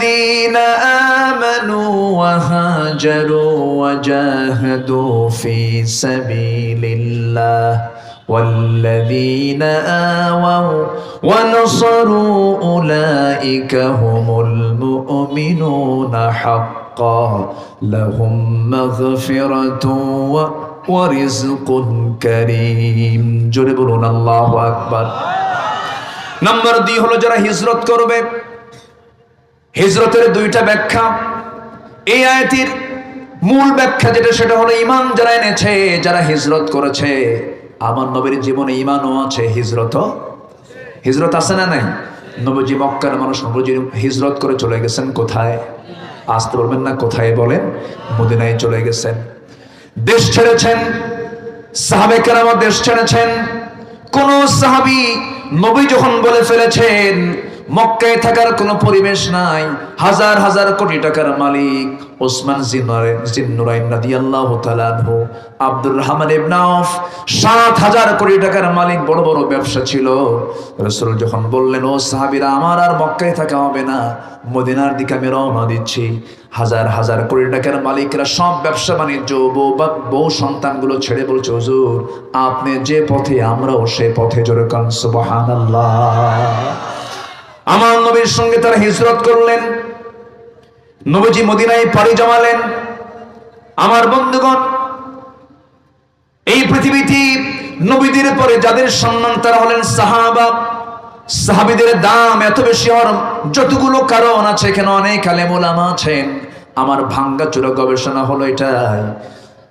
والذين آمنوا وهاجروا وجاهدوا في سبيل الله والذين آووا ونصروا أولئك هم المؤمنون حقا لهم مغفرة و- ورزق كريم جربون الله أكبر number দুই হলো যারা হিজরত করবে হিজরতের দুইটা ব্যাখ্যা। এই আয়াতির মূল ব্যাখ্যা যেটা, সেটা হলো ইমান যারা এনেছে, যারা হিজরত করেছে। আমার নবীর জীবনে ইমানও আছে হিজরত হিজরত আছে না নাই? নবজি মক্কার মানুষ, নবজি হিজরত করে চলে গেছেন কোথায়? আসতে বলবেন না, কোথায় বলেন? মদিনায় চলে গেছেন। দেশ ছেড়েছেন সাহাবেকের আমার দেশ ছেড়েছেন। কোন সাহাবি নবী যখন বলে ফেলেছেন মক্কায় থাকার কোনো পরিবেশ নাই। হাজার হাজার কোটি টাকার মালিক ওসমান আব্দুর রহমান ইবনে আউফ। সাত হাজার কোটি টাকার মালিক বড় বড় ব্যবসা ছিল। রাসূল যখন বললেন, ও সাহাবীরা, আমার আর মক্কায় থাকা হবে না। মদিনার দিকে আমি রওনা দিচ্ছি। হাজার হাজার কোটি টাকার মালিকরা সব ব্যবসা বাণিজ্য, বউ বা বউ সন্তানগুলো ছেড়ে বলছে আপনি যে পথে, আমরাও সে পথে। জোরে কান, সুবহানাল্লাহ। আমার নবীর সঙ্গে তারা হিজরত করলেন, নবীজি মদিনায় পাড়ি জমালেন। আমার বন্ধুগণ, এই পৃথিবীতে নবীদের পরে যাদের সম্মান, তারা হলেন সাহাবা। সাহাবিদের দাম এত বেশি হওয়ার যতগুলো কারণ আছে, এখানে অনেক আলেমুলামা আছেন। আমার ভাঙ্গা চূড়া গবেষণা হলো এটাই।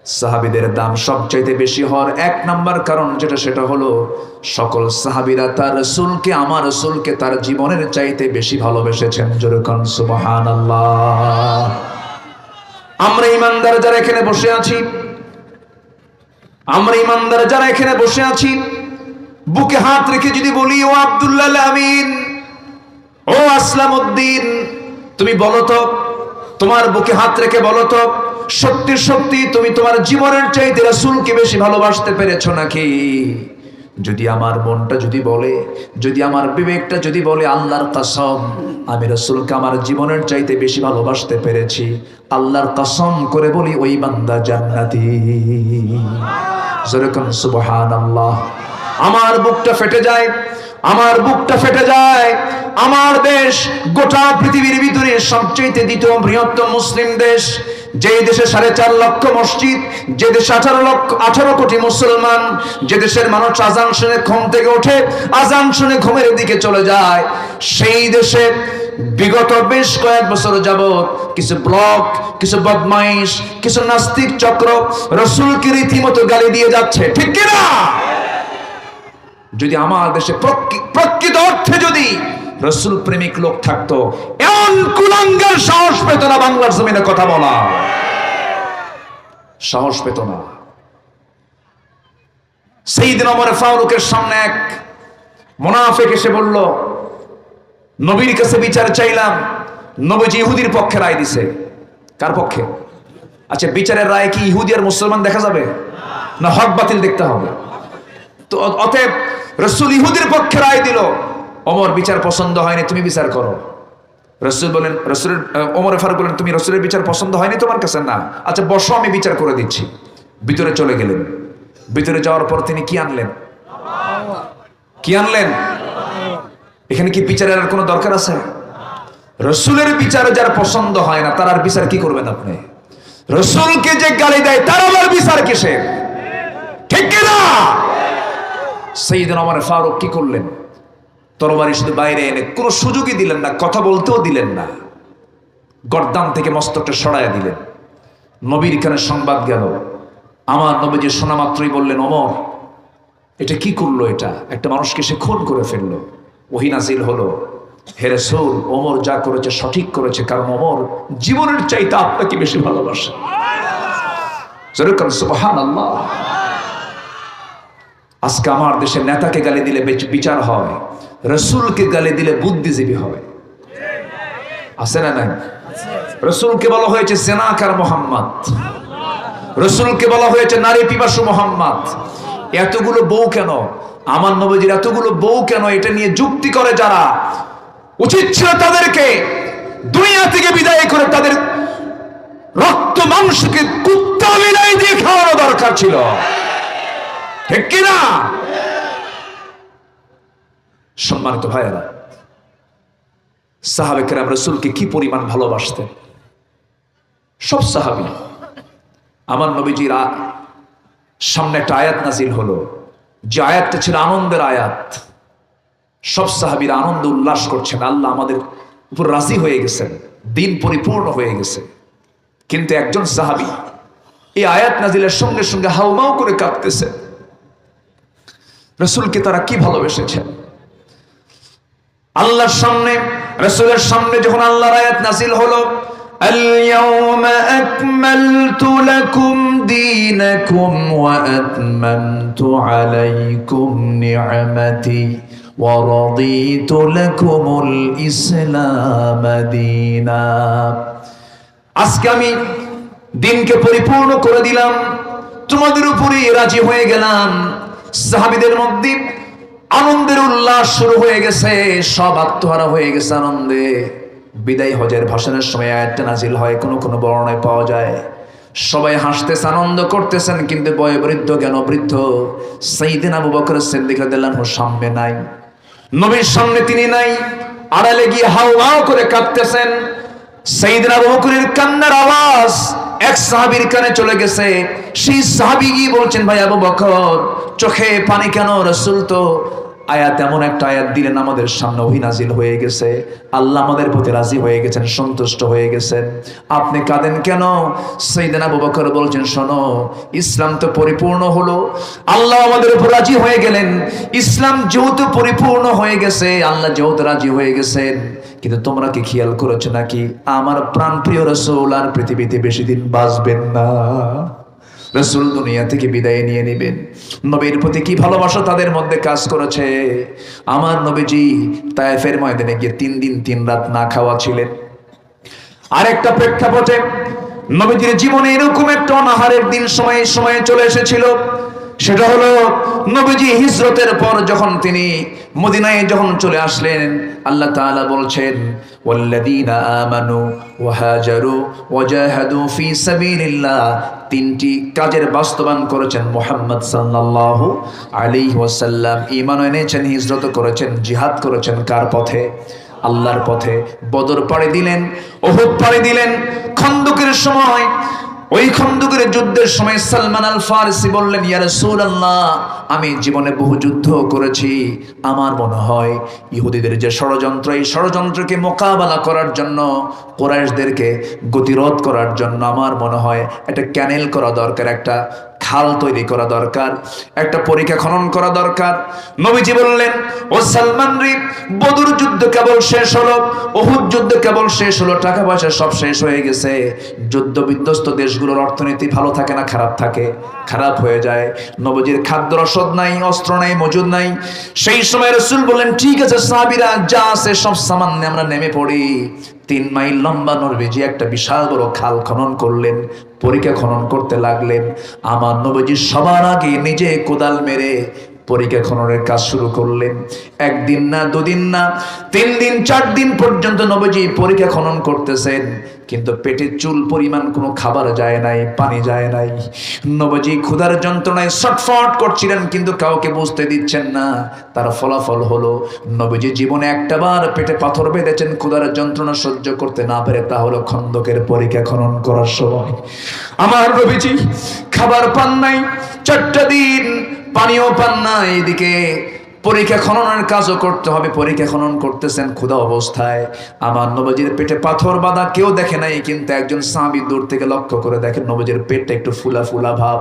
সাহাবিদের দাম সবচাইতে বেশি হওয়ার এক নাম্বার কারণ যেটা, সেটা হলো সকল সাহাবিরা তার রসুলকে, আমার রসুলকে তার জীবনের চাইতে বেশি ভালোবেসেছেন। যেরকম সুবহান আমরা ইমানদার যারা এখানে বসে আছি, আমরা ইমানদার যারা এখানে বসে আছি, বুকে হাত রেখে যদি বলি, ও আব্দুল্লাহ আমিন, ও আসলাম উদ্দিন তুমি বলো তো, তোমার বুকে হাত রেখে বলো তো সত্যি সত্যি, তুমি তোমার জীবনের চাইতে রাসূলকে বেশি ভালোবাসতে পেরেছ নাকি? যদি আমার মনটা যদি বলে, যদি আমার বিবেকটা যদি বলে আল্লাহর কসম, আমি রাসূলকে আমার জীবনের চাইতে বেশি ভালোবাসতে পেরেছি। আল্লাহর কসম করে বলি, ওই বান্দা জান্নাতি। যেরকম সুবহানাল্লাহ, আমার বুকটা ফেটে যায়, আমার বুকটা ফেটে যায়। আমার দেশ গোটা পৃথিবীর ভিতরে সবচেয়ে দ্বিতীয় বৃহত্তম মুসলিম দেশ। যে দেশে সাড়ে চার লক্ষ মসজিদ, যে দেশে আঠারো লক্ষ, আঠারো কোটি মুসলমান, যে দেশের মানুষ আজান শুনে ঘুম থেকে ওঠে, আজান শুনে ঘুমের দিকে চলে যায়, সেই দেশে বিগত বেশ কয়েক বছর যাবৎ কিছু ব্লক, কিছু বদমাইশ, কিছু নাস্তিক চক্র রসুলকে রীতিমতো গালি দিয়ে যাচ্ছে। ঠিক কিনা? যদি আমার দেশে প্রকৃ- প্রকৃত অর্থে যদি রসুল প্রেমিক লোক থাকতো। এমন কুলাঙ্গের সাহস পেত না বাংলার জমিনে কথা বলা। সাহস পেত না। সেই দিন আমার ফারুকের সামনে এক মোনাফেক এসে বলল, নবীর কাছে বিচার চাইলাম, নবীজি ইহুদির পক্ষে রায় দিছে। কার পক্ষে? আচ্ছা বিচারের রায় কি ইহুদি আর মুসলমান দেখা যাবে? না হক বাতিল দেখতে হবে। তো অতএব রসুল ইহুদির পক্ষে রায় দিল। অমর বিচার পছন্দ হয়নি, তুমি বিচার করো। রসুল বলেন, রসুলের ওমর ফারুক বলেন, তুমি রসুলের বিচার পছন্দ হয়নি তোমার কাছে? না। আচ্ছা বসো, আমি বিচার করে দিচ্ছি। ভিতরে চলে গেলেন। ভিতরে যাওয়ার পর তিনি কি আনলেন? কি আনলেন? এখানে কি বিচারের আর কোনো দরকার আছে? রসুলের বিচার যার পছন্দ হয় না, তার আর বিচার কি করবেন আপনি? রসুলকে যে গালি দেয়, তার আবার বিচার কিসের? ঠিক কিনা? সেইদিন আমার ফারুক কি করলেন? তরবারি শুধু বাইরে এনে কোনো সুযোগই দিলেন না, কথা বলতেও দিলেন না। গর্দান থেকে মস্তকটা সরাইয়া দিলেন। নবীর এখানে সংবাদ গেল। আমার নবী যে শোনা মাত্রই বললেন অমর এটা কি করল এটা? একটা মানুষকে সে খুন করে ফেলল। ওহিনাজিল হলো। হেরে সোল ওমর যা করেছে সঠিক করেছে, কারণ ওমর জীবনের চাইতে আপনাকে বেশি ভালোবাসে। আজকে আমার দেশের নেতাকে গালি দিলে বেচ- বিচার হয়। রসুলকে গালি দিলে বুদ্ধিজীবী হবে। আছে না নাই? রসুলকে বলা হয়েছে সেনাকার মোহাম্মদ। রসুলকে বলা হয়েছে নারী পিপাসু মোহাম্মদ। এতগুলো বউ কেন? আমার নবীজির এতগুলো বউ কেন? এটা নিয়ে যুক্তি করে যারা, উচিত ছিল তাদেরকে দুনিয়া থেকে বিদায় করে তাদের রক্ত মাংসকে কুত্তা বিলাই দিয়ে খাওয়ানো দরকার ছিল। ঠিক কিনা? সম্মানিত ভাইয়েরা, সাহাবে কেরাম রসুলকে কি পরিমাণ ভালোবাসতেন? সব সাহাবি। আমার নবীজির সামনে একটা আয়াত নাজিল হলো। যে আয়াতটা ছিল আনন্দের আয়াত। সব সাহাবীরা আনন্দ উল্লাস করছেন, আল্লাহ আমাদের উপর রাজি হয়ে গেছেন, দিন পরিপূর্ণ হয়ে গেছে। কিন্তু একজন সাহাবী এই আয়াত নাজিলের সঙ্গে সঙ্গে হাউমাউ করে কাঁদতেছে। রসুলকে তারা কি ভালোবেসেছেন? আল্লাহর সামনে রসুলের সামনে যখন আল্লাহর আয়াত নাজিল হলো اليوم أكملت لكم دينكم وأتممت عليكم نعمتي ورضيت لكم الإسلام دينا আজকে আমি দিনকে পরিপূর্ণ করে দিলাম তোমাদের উপরে রাজি হয়ে গেলাম সাহাবিদের মধ্যে আনন্দের উল্লাস শুরু হয়ে গেছে, সব আত্মহারা হয়ে গেছে আনন্দে। বিদায় হজের ভাষণের সময় আয়াতটা নাজিল হয়, কোনো কোনো বর্ণায় পাওয়া যায়। সবাই হাসতেছে, আনন্দ করতেছেন, কিন্তু বয়োবৃদ্ধ জ্ঞান বৃদ্ধ সেইদিন আবু বকর সিদ্দিক রাদিয়াল্লাহু সামনে নাই। নবীর সামনে তিনি নাই, আড়ালে গিয়ে হাউ করে কাঁদতেছেন। সেইদিন আবু বকরের কান্নার আওয়াজ এক সাহাবীর কানে চলে গেছে। সেই সাহাবী গিয়ে বলছেন, ভাই আবু বকর, চোখে পানি কেন, রসুল তো আয়াত এমন একটা আয়াত দিলেন, আমাদের সামনে ওহি নাজিল হয়ে গেছে। আল্লাহ আমাদের প্রতি রাজি হয়ে গেছেন, সন্তুষ্ট হয়ে গেছেন। আপনি কাঁদেন কেন? সেইদিন আবু বকর বলছেন, শোনো, ইসলাম তো পরিপূর্ণ হলো। আল্লাহ আমাদের উপর রাজি হয়ে গেলেন। ইসলাম যেহেতু পরিপূর্ণ হয়ে গেছে, আল্লাহ যেহেতু রাজি হয়ে গেছেন। কিন্তু তোমরা কি খেয়াল করেছ নাকি? আমার প্রাণপ্রিয় রসুল আর পৃথিবীতে বেশি দিন বাঁচবেন না। রসুল দুনিয়া থেকে বিদায় নিয়ে নেবেন। নবীর প্রতি কি ভালোবাসা তাদের মধ্যে কাজ করেছে? আমার নবীজি তায়েফের ময়দানে গিয়ে তিন দিন, তিন রাত না খাওয়া ছিলেন আরেকটা প্রেক্ষাপটে নবীজির জীবনে এরকম একটা অনাহারের দিন সময়ে সময়ে চলে এসেছিল। সেটা হলো নবীজি হিজরতের পর যখন তিনি মদিনায় যখন চলে আসলেন, আল্লাহ তাআলা বলছেন, ওয়াল্লাযীনা আমানু ওয়া হাজারু ওয়া জাহাদু ফি সাবিলিল্লাহ। তিনটি কাজের বাস্তবায়ন করেছেন মোহাম্মদ সাল্লাল্লাহু আলাইহি ওয়াসাল্লাম। ঈমান এনেছেন, হিজরত করেছেন, জিহাদ করেছেন কার পথে? আল্লাহর পথে। বদর পাড়ি দিলেন, ওহুদ পাড়ি দিলেন। খন্দকের সময় ওই খন্দকের যুদ্ধের সময় সালমান আল ফারসি বললেন, ইয়া রাসূলুল্লাহ, আমি জীবনে বহু যুদ্ধ করেছি। আমার মনে হয় ইহুদিদের যে ষড়যন্ত্র, এই ষড়যন্ত্রকে মোকাবেলা করার জন্য, কোরাইশদেরকে গতিরোধ করার জন্য আমার মনে হয় একটা ক্যানেল করা দরকার একটা খাল তৈরি করা দরকার, একটা পরীক্ষা খনন করা দরকার। নবীজি বললেন, ও সালমান রি, বদর যুদ্ধ কেবল শেষ হলো ওহুদ যুদ্ধ কেবল শেষ হলো, টাকা পয়সা সব শেষ হয়ে গেছে। যুদ্ধ বিধ্বস্ত দেশগুলোর অর্থনীতি ভালো থাকে না, খারাপ থাকে, খারাপ হয়ে যায়। নবজির খাদ্য রসদ নাই, অস্ত্র নাই, মজুদ নাই। সেই সময় রসুল বললেন, ঠিক আছে সাহাবিরা, যা আছে সব সামান্য আমরা নেমে পড়ি। তিন মাইল লম্বা নরবেজি একটা বিশাল বড় খাল খনন করলেন। পরীক্ষা খনন করতে লাগলেন। আমার নবীজি সবার আগে নিজে কোদাল মেরে পরীক্ষা খননের কাজ শুরু করলেন। একদিন না, দুদিন না, তিন দিন, চার দিন পর্যন্ত নবীজি পরীক্ষা খনন করতেছেন। কিন্তু পেটে চুল পরিমাণ কোনো খাবার যায় নাই, পানি যায় নাই। নবজি ক্ষুধার যন্ত্রণায় সটফট করছিলেন, কিন্তু কাউকে বুঝতে দিচ্ছেন না। তার ফলাফল হলো, নবজি জীবনে একটাবার পেটে পাথর বেঁধেছেন, ক্ষুধার যন্ত্রণা সহ্য করতে না পেরে তা হলো খন্দকের পরীক্ষা খনন করার সময়। আমার নবীজি খাবার পান নাই, চারটা দিন পানিও পান না এদিকে পরীক্ষা খননের কাজও করতে হবে, পরীক্ষা খনন করতেছেন ক্ষুধা অবস্থায়। আমার নবজির পেটে পাথর বাঁধা কেউ দেখে নাই, কিন্তু একজন সাহাবি দূর থেকে লক্ষ্য করে দেখেন নবজির পেটটা একটু ফুলা ফুলা ভাব।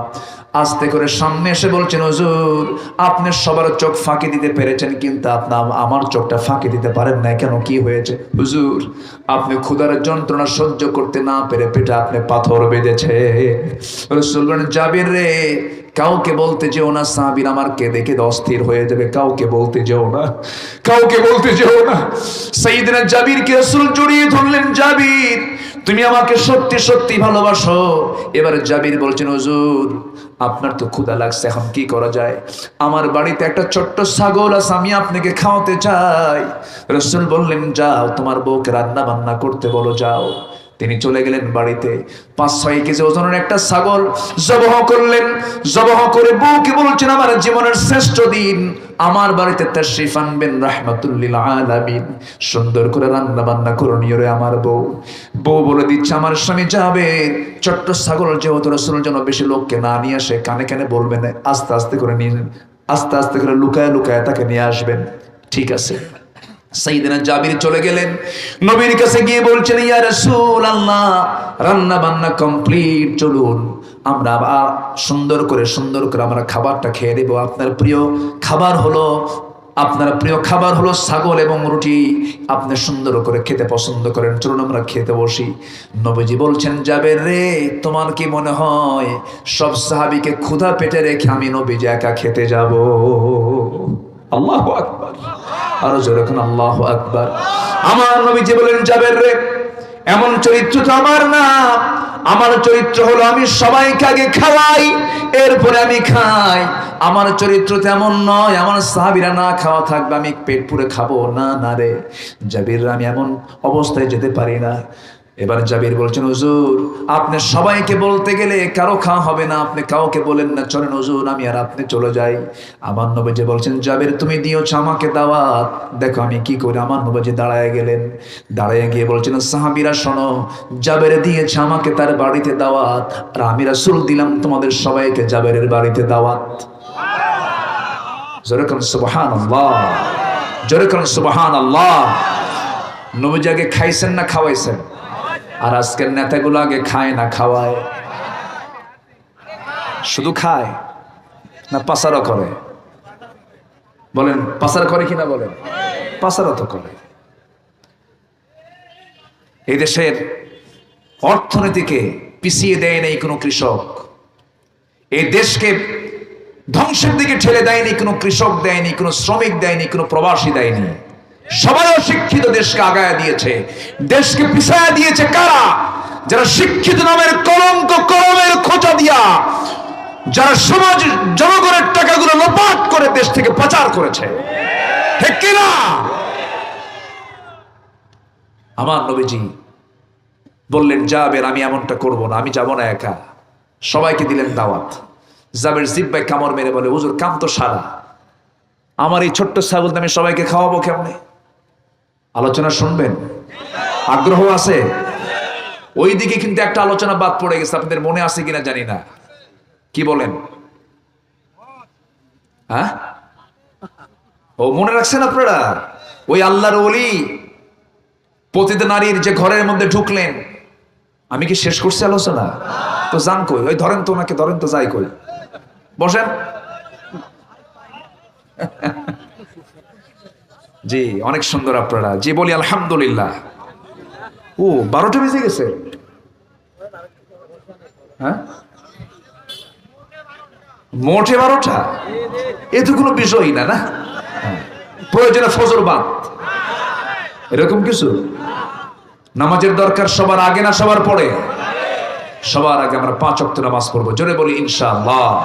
আস্তে করে সামনে এসে বলছেন, হুজুর, আপনি সবার চোখ ফাঁকি দিতে পেরেছেন, কিন্তু আপনার আমার চোখটা ফাঁকি দিতে পারেন না কেন কি হয়েছে? হুজুর, আপনি ক্ষুধার যন্ত্রণা সহ্য করতে না পেরে পেটে আপনি পাথর বেঁধেছে রসুল জাবির রে কাউকে বলতে যেও না, সাহাবির আমার কে কেঁদে অস্থির হয়ে যাবে। কাউকে বলতে যেও না, কাউকে বলতে যেও না। সেইদিনা জাবির কে রসুল জড়িয়ে ধরলেন, জাবির, তুমি আমাকে সত্যি সত্যি ভালোবাসো। এবার জাবির বলছেন, হুজুর, আপনার তো ক্ষুদা লাগছে, এখন কি করা যায়? আমার বাড়িতে একটা ছোট্ট ছাগল আছে, আমি আপনাকে খাওয়াতে চাই। রসুল বললেন, যাও, তোমার বউকে রান্না বান্না করতে বলো, যাও। তিনি চলে গেলেন বাড়িতে। পাঁচ, ছয় কেজি ওজনের একটা ছাগল জবহ করলেন। জবহ করে বউকে বলছেন, আমার জীবনের শ্রেষ্ঠ দিন, আমার বাড়িতে তাশরিফ আনবেন রাহমাতুল্লিল আলামিন। সুন্দর করে রান্না বান্না করণীয় রে আমার বউ। বউ বলে দিচ্ছে, আমার স্বামী যাবে। ছোট্ট ছাগল যেহেতু রসুল যেন বেশি লোককে না নিয়ে আসে, কানে কানে বলবেন, আস্তে আস্তে করে নিয়ে আস্তে আস্তে করে লুকায় লুকায় তাকে নিয়ে আসবেন। ঠিক আছে। সাইদিনা জাবির চলে গেলেন। নবীর কাছে গিয়ে বলছেন, ইয়া রাসূল আল্লাহ রান্না বান্না কমপ্লিট, চলুন। আমরা আবার সুন্দর করে সুন্দর করে আমরা খাবারটা খেয়ে নেব। আপনার প্রিয় খাবার হলো, আপনার প্রিয় খাবার হলো ছাগল এবং রুটি। আপনি সুন্দর করে খেতে পছন্দ করেন। চলুন আমরা খেতে বসি। নবীজি বলছেন, যাবে রে, তোমার কি মনে হয়? সব সাহাবিকে ক্ষুধা পেটে রেখে আমি নবীজি একা খেতে যাব। আল্লাহ আকবার। আরও জোরে এখন আল্লাহ আকবার। আমার নবী যে বলেন যাবের রে, এমন চরিত্র তো আমার না। আমার চরিত্র হলো আমি সবাইকে আগে খাওয়াই, এরপরে আমি খাই। আমার চরিত্র তেমন নয়, আমার সাহাবিরা না খাওয়া থাকবে, আমি পেট পুরে খাব। না না রে, জাবির আমি এমন অবস্থায় যেতে পারি না। এবার জাবির বলছেন, হুজুর, আপনি সবাইকে বলতে গেলে কারও খাওয়া হবে না। আপনি কাউকে বলেন না, চলেন হুজুর, আমি আর আপনি চলে যাই। আমার নবীজি বলছেন, জাবির, তুমি দিয়েছ আমাকে দাওয়াত। দেখো আমি কি করি। আমার নবীজি দাঁড়ায় গেলেন। দাঁড়ায় গিয়ে বলছেন, সাহাবিরা, শোনো, জাবের দিয়েছে আমাকে তার বাড়িতে দাওয়াত, আর আমি রাসূল দিলাম তোমাদের সবাইকে জাবেরের বাড়িতে দাওয়াত। জোরে করুন সুবহানাল্লাহ। জোরে করুন সুবহানাল্লাহ। নবীজি আগে খাইছেন না খাওয়াইছেন? আর আজকের নেতাগুলো আগে খায় না খাওয়ায়? শুধু খায় না পাসারও করে? বলেন পাসার করে কিনা বলেন? পাসারও তো করে। এই দেশের অর্থনীতিকে পিছিয়ে দেয় নেই কোনো কৃষক। এই দেশকে ধ্বংসের দিকে ঠেলে দেয়নি কোনো কৃষক দেয়নি কোনো শ্রমিক দেয়নি কোনো প্রবাসী দেয়নি সবাই অশিক্ষিত দেশকে আগায় দিয়েছে। দেশকে পিছায় দিয়েছে কারা? যারা শিক্ষিত নামের কলঙ্ক, কলমের খোঁচা দিয়া যারা সমাজ, জনগণের টাকাগুলো লোপাট করে দেশ থেকে পাচার করেছে। আমার নবীজি বললেন যাবেন আমি এমনটা করব না, আমি যাব না একা। সবাইকে দিলেন দাওয়াত। জাবের জিব্বাই কামড় মেরে বলে, হুজুর, কাম তো সারা। আমার এই ছোট্ট ছাগল আমি সবাইকে খাওয়াবো কেমনে? আলোচনা শুনবেন? আগ্রহ আছে? ওই দিকে কিন্তু একটা আলোচনা বাদ পড়ে গেছে, আপনাদের মনে আছে কিনা জানি না। কি বলেন? হ্যাঁ? ও, মনে রাখছেন আপনারা? ওই আল্লাহর ওলি পতিত নারীর যে ঘরের মধ্যে ঢুকলেন, আমি কি শেষ করছি আলোচনা? তো যান কই, ওই ধরেন তো ওনাকে, ধরেন তো যাই কই। বসেন। জি, অনেক সুন্দর আপনারা। জি, বলি আলহামদুলিল্লাহ। ও, বারোটা বেজে গেছে? হ্যাঁ? মোটে বারোটা? এ তো কোনো বিষয়ই না না। প্রয়োজনে ফজর বাদ। এরকম কিছু? নামাজের দরকার সবার আগে না সবার পরে? সবার আগে আমরা পাঁচ অক্ট নামাজ পড়ব। জোরে বলি, ইনশাআল্লাহ।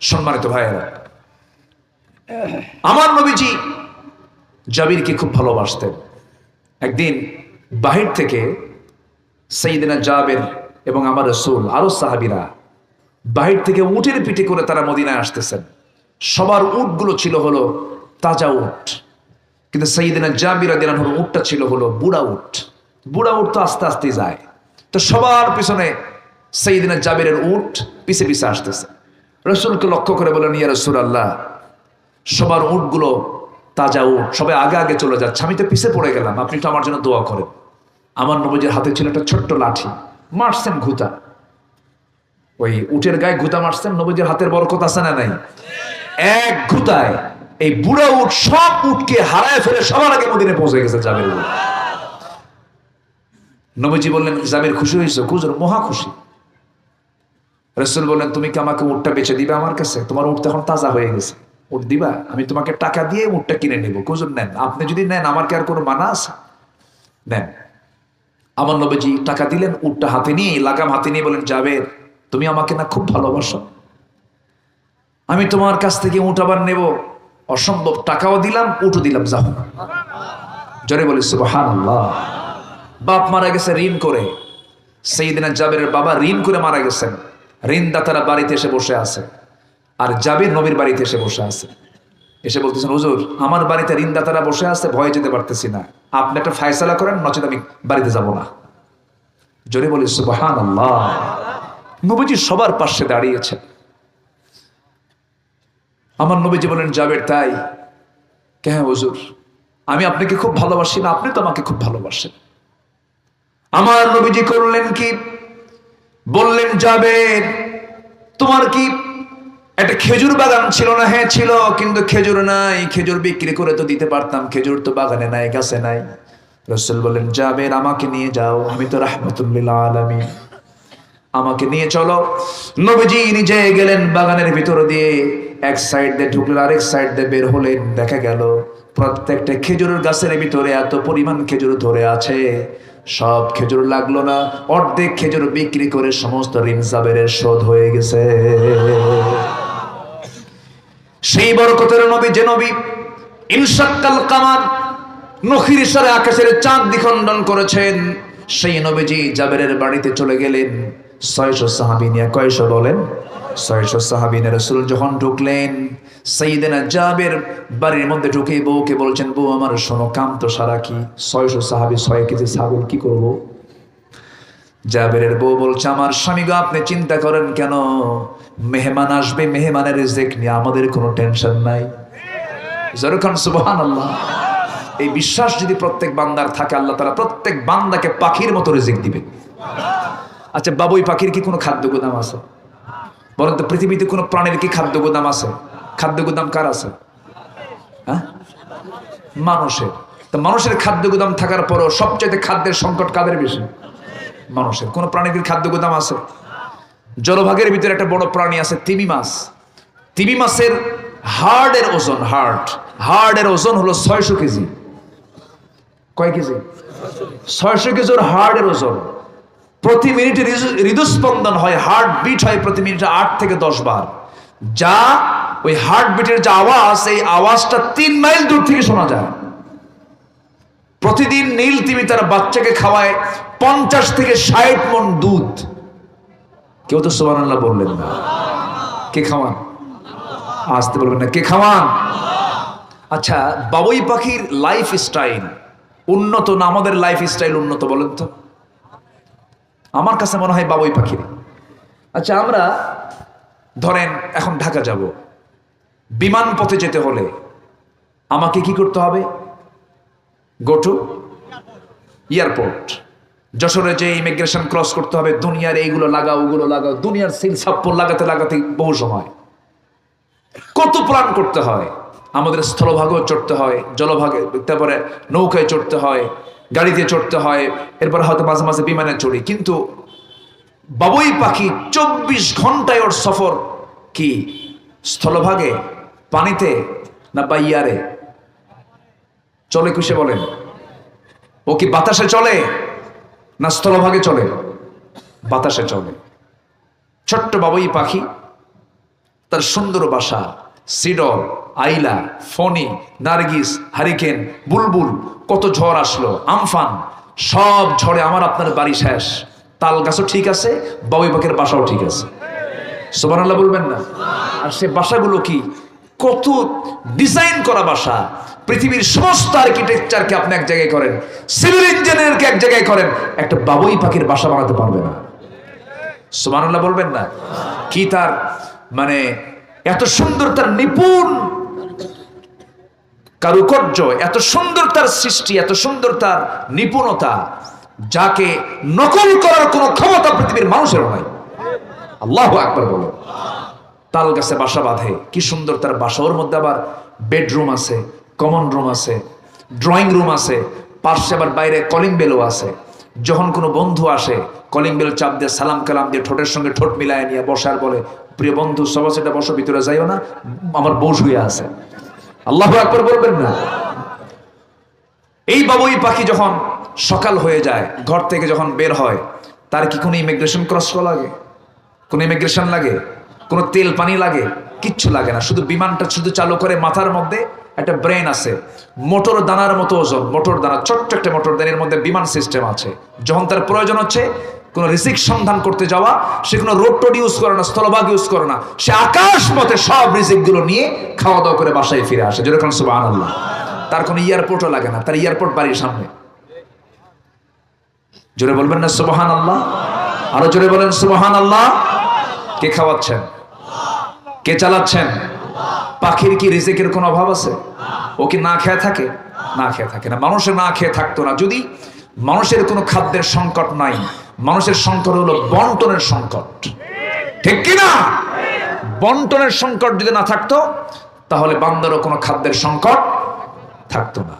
সম্মানিত ভাইয়েরা আমার নবীজি জাবিরকে খুব ভালোবাসতেন। একদিন বাহির থেকে সেইদিনা জাবের এবং আমার রসুল, আরও সাহাবিরা বাহির থেকে উটের পিঠে করে তারা মদিনায় আসতেছেন। সবার উটগুলো ছিল হলো তাজা উট। কিন্তু সেইদিনা জাবিরা দিলান হলো উটটা ছিল হলো বুড়া উট। বুড়া উট তো আস্তে আস্তে যায়। তো সবার পিছনে সেইদিনা জাবিরের উট পিছে পিছে আসতেছে। রসুলকে লক্ষ্য করে বলেন ইয়া রসুল আল্লাহ সবার উটগুলো তাজা উট, সবাই আগে আগে চলে যাচ্ছে। আমি তো পিছে পড়ে গেলাম, আপনি তো আমার জন্য দোয়া করেন। আমার নবীজির হাতে ছিল একটা ছোট্ট লাঠি, মারছেন ঘুতা। ওই উটের গায়ে ঘুতা মারছেন, নবীজির হাতের বরকত আছে না নাই? এক ঘুতায় এই বুড়া উট, সব উটকে হারায় ফেলে সবার আগে মদিনে পৌঁছে গেছে উট। নবীজি বললেন, জাবের খুশি হয়েছে? খুজুর মহা খুশি। রসুল বললেন, তুমি কি আমাকে উটটা বেচে দিবে আমার কাছে? তোমার উট এখন তাজা হয়ে গেছে। উট দিবা, আমি তোমাকে টাকা দিয়ে উটটা কিনে নেব। কুজুর নেন, আপনি যদি নেন, আমার কি আর কোনো মানা আছে? নেন। আমার নবীজি টাকা দিলেন, উটটা হাতে নিয়ে, লাগাম হাতে নিয়ে বলেন যাবে তুমি আমাকে না খুব ভালোবাসো? আমি তোমার কাছ থেকে উট আবার নেব। অসম্ভব, টাকাও দিলাম, উটও দিলাম, যাও। জরে বলি সুবহান বাপ মারা গেছে, ঋণ করে। সেই দিনে জাবেরের বাবা ঋণ করে মারা গেছেন। ঋণদাতারা বাড়িতে এসে বসে আছে। আর জাবির নবীর বাড়িতে এসে বসে আছে। এসে বলতেছেন, হুজুর, আমার বাড়িতে ঋণদাতারা বসে আছে, ভয়ে যেতে পারতেছি না। আপনি একটা ফায়সালা করেন, নচেত আমি বাড়িতে যাব না। জোরে বলি সুবাহান আল্লাহ নবীজি সবার পাশে দাঁড়িয়েছেন। আমার নবীজি বলেন যাবের তাই? কে হুজুর, আমি আপনাকে খুব ভালোবাসি না, আপনি তো আমাকে খুব ভালোবাসেন। আমার নবীজি করলেন কি? বললেন যাবের তোমার কি একটা খেজুর বাগান ছিল না? হ্যাঁ ছিল, কিন্তু খেজুর নাই। খেজুর বিক্রি করে তো দিতে পারতাম। খেজুর তো বাগানে নাই, গাছে নাই। রসুল বললেন যাবের আমাকে নিয়ে যাও। আমি তো রাহমতুল্লিল আলমী আমাকে নিয়ে চলো। নবীজি নিজে গেলেন বাগানের ভিতর দিয়ে। এক সাইড দিয়ে ঢুকলেন, আরেক সাইড দিয়ে বের হলেন। দেখা গেল, প্রত্যেকটা খেজুরের গাছের ভিতরে এত পরিমাণ খেজুর ধরে আছে। সব খেজুর লাগল না। অর্ধেক খেজুর বিক্রি করে সমস্ত জাবেরের শোধ হয়ে গেছে। সেই বরকতের নবী, যে নবী ইনসাক্কাল কামার নখির ইশারে আকাশের চাঁদ দ্বিখণ্ডন করেছেন, সেই নবীজি জাবেরের বাড়িতে চলে গেলেন। ছয়শো সাহাবি নিয়ে কয়শো বলেন? ছয়শো সাহাবিনে রসুল যখন ঢুকলেন সেইদিনা জাবের বাড়ির মধ্যে ঢুকে বউকে বলছেন, বউ আমার, শোনো, কাম তো সারা কি? ছয়শো সাহাবি ছয় কেজি ছাগল কি করব? জাবেরের বউ বলছে, আমার স্বামী গো, আপনি চিন্তা করেন কেন? মেহমান আসবে, মেহমানের রিজেক নিয়ে আমাদের কোনো টেনশন নাই। যেরকম সুবহান আল্লাহ এই বিশ্বাস যদি প্রত্যেক বান্দার থাকে, আল্লাহ তারা প্রত্যেক বান্দাকে পাখির মতো রিজিক দিবে। আচ্ছা বাবুই পাখির কি কোনো খাদ্য গোদাম আছে? বরং তো, পৃথিবীতে কোনো প্রাণীর কি খাদ্য গোদাম আছে? খাদ্য গোদাম কার আছে? হ্যাঁ? মানুষের। তো মানুষের খাদ্য গোদাম থাকার পরও সবচাইতে খাদ্যের সংকট কাদের বেশি? মানুষের। কোন প্রাণীর খাদ্য গোদাম আছে? জলভাগের ভিতরে একটা বড় প্রাণী আছে তিমি মাছ। তিমি মাছের হার্ডের ওজন হার্ড হার্ডের ওজন হলো ছয়শো কেজি। কয় কেজি? ছয়শো কেজির হার্ডের ওজন। প্রতি মিনিটে হৃদ- হৃদস্পন্দন হয় হার্ট বিট হয় প্রতি মিনিটে আট থেকে দশ বার। যা ওই হার্ট বিটের যে আওয়াজ, এই আওয়াজটা তিন মাইল দূর থেকে শোনা যায়। প্রতিদিন নীল তিমি তার বাচ্চাকে খাওয়ায় পঞ্চাশ থেকে ষাট মন দুধ। কেউ তো সোবানাল্লাহ বললেন না। কে খাওয়ান? আসতে বলবেন না। কে খাওয়ান? আচ্ছা বাবুই পাখির লাইফ স্টাইল উন্নত না আমাদের লাইফ স্টাইল উন্নত বলেন তো? আমার কাছে মনে হয় বাবুই পাখির আচ্ছা আমরা ধরেন এখন ঢাকা যাব। বিমান পথে যেতে হলে আমাকে কি করতে হবে? গো টু এয়ারপোর্ট যশোরে যে ইমিগ্রেশন ক্রস করতে হবে, দুনিয়ার এইগুলো লাগাও, ওগুলো লাগাও, দুনিয়ার সিল সাপ্পর লাগাতে লাগাতে বহু সময়। কত প্ল্যান করতে হয়? আমাদের স্থলভাগেও চড়তে হয়, জলভাগে, তারপরে নৌকায় চড়তে হয়, গাড়িতে চড়তে হয়, এরপরে হয়তো মাঝে মাঝে বিমানে চড়ি। কিন্তু বাবুই পাখি চব্বিশ ঘন্টায় ওর সফর কি? স্থলভাগে, পানিতে না বাইয়ারে? চলে কিসে বলেন? ও কি বাতাসে চলে? না স্থলভাগে চলে, বাতাসে চলে। ছোট্ট বাবুই পাখি, তার সুন্দর বাসা সিডর আইলা ফনি নার্গিস, হারিকেন, বুলবুল, কত ঝড় আসলো, আমফান, সব ঝড়ে আমার আপনার বাড়ি শেষ। তাল গাছও ঠিক আছে, বাবুই পাখির বাসাও ঠিক আছে। সোবানাল্লাহ বলবেন না? আর সে বাসাগুলো কি? কত ডিজাইন করা বাসা। পৃথিবীর সমস্ত আর্কিটেকচারকে আপনি এক জায়গায় করেন সিভিল ইঞ্জিনিয়ারকে এক জায়গায় করেন, একটা বাবুই পাখির বাসা বানাতে পারবে না। সুমানুল্লাহ বলবেন না? কি তার মানে এত সুন্দর তার নিপুণ কারুকর্য, এত সুন্দর তার সৃষ্টি, এত সুন্দর তার নিপুণতা, যাকে নকল করার কোনো ক্ষমতা পৃথিবীর মানুষের নাই। আল্লাহ একবার বলো। তাল গাছে বাসা বাঁধে, কি সুন্দর তার বাসা মধ্যে আবার বেডরুম আছে কমন রুম আছে ড্রয়িং রুম আছে পাশে আবার বাইরে কলিং বেলও আছে। যখন কোনো বন্ধু আসে কলিং বেল চাপ দিয়ে সালাম কালাম দিয়ে ঠোঁটের সঙ্গে ঠোঁট মিলায় নিয়ে বসার বলে, প্রিয় বন্ধু সবা সেটা বসো, ভিতরে যাইও না, আমার বউ শুয়ে আছে। আল্লাহ একবার বলবেন না। এই বাবুই পাখি যখন সকাল হয়ে যায়, ঘর থেকে যখন বের হয়, তার কি কোনো ইমিগ্রেশন ক্রস করা লাগে? কোনো ইমিগ্রেশন লাগে? কোনো তেল পানি লাগে? কিচ্ছু লাগে না। শুধু বিমানটা শুধু চালু করে মাথার মধ্যে একটা ব্রেন আছে। মোটর দানার মতো ওজন, মোটর দানা, ছোট্ট একটা মোটর দানের মধ্যে বিমান সিস্টেম আছে। যখন তার প্রয়োজন হচ্ছে, কোনো রিসিক সন্ধান করতে যাওয়া, সে কোনো রোড টোড ইউজ করে না, স্থলভাগ ইউজ করে না। সে আকাশ পথে সব রিসিকগুলো নিয়ে খাওয়া দাওয়া করে বাসায় ফিরে আসে। যেরকম সুবাহ আল্লাহ তার কোনো এয়ারপোর্টও লাগে না। তার এয়ারপোর্ট বাড়ির সামনে। জোরে বলবেন না সুবহান আল্লাহ আরও জোরে বলেন সুবহান আল্লাহ কে খাওয়াচ্ছেন? কে চালাচ্ছেন? পাখির কি রিজিকের কোনো অভাব আছে? ও কি না খেয়ে থাকে? না খেয়ে থাকে না। মানুষের না খেয়ে থাকতো না। যদি মানুষের কোনো খাদ্যের সংকট নাই, মানুষের সংকট হলো বন্টনের সংকট। ঠিক কি না? বন্টনের সংকট যদি না থাকতো, তাহলে বান্দারও কোনো খাদ্যের সংকট থাকতো না।